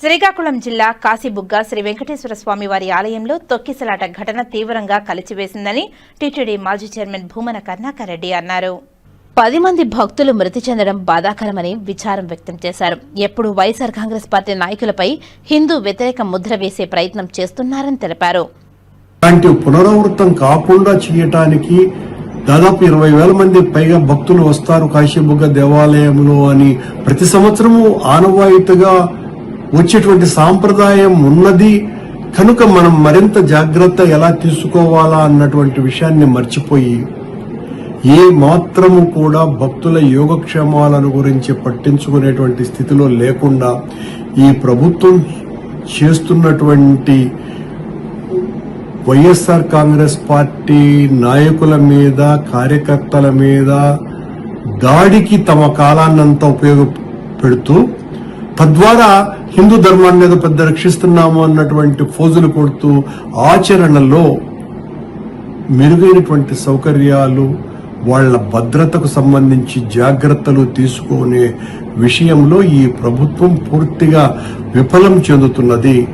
శ్రీకాకుళం జిల్లా కాశీబుగ్గ శ్రీ వెంకటేశ్వర స్వామి వారి ఆలయంలో తొక్కిసలాట ఘటన తీవ్రంగా కలిచివేసిందని టీటీడీ మాజీ చైర్మన్ భూమన కరుణాకర్ రెడ్డి అన్నారు. పది మంది భక్తులు మృతి చెందడం బాధాకరమని విచారం వ్యక్తం చేశారు. ఎప్పుడు వైఎస్ఆర్ కాంగ్రెస్ పార్టీ నాయకులపై హిందూ వ్యతిరేక ముద్ర వేసే ప్రయత్నం చేస్తున్నారని తెలిపారు. అలాంటి పునరావృతం కాకుండా చేయటానికి దాదాపు ఇరవై వేల మంది పైగా భక్తులు వస్తారు కాశీబుగ్గ దేవాలయంలో అని ప్రతి సంవత్సరము ఆనవాయితీగా వచ్చేటువంటి సాంప్రదాయం ఉన్నది. కనుక మనం మరింత జాగ్రత్త ఎలా తీసుకోవాలా అన్నటువంటి విషయాన్ని మర్చిపోయి ఏ మాత్రము కూడా భక్తుల యోగక్షేమాలను గురించి పట్టించుకునేటువంటి స్థితిలో లేకుండా ఈ ప్రభుత్వం చేస్తున్నటువంటి వైఎస్ఆర్ కాంగ్రెస్ పార్టీ నాయకుల మీద కార్యకర్తల మీద దాడికి తమ కాలాన్నంతా ఉపయోగపెడుతూ తద్వారా హిందూ ధర్మాన్ని ఏదో పెద్ద రక్షిస్తున్నాము అన్నటువంటి ఫోజులు కొడుతూ ఆచరణలో మెరుగైనటువంటి సౌకర్యాలు వాళ్ళ భద్రతకు సంబంధించి జాగ్రత్తలు తీసుకునే విషయంలో ఈ ప్రభుత్వం పూర్తిగా విఫలం చెందుతున్నది.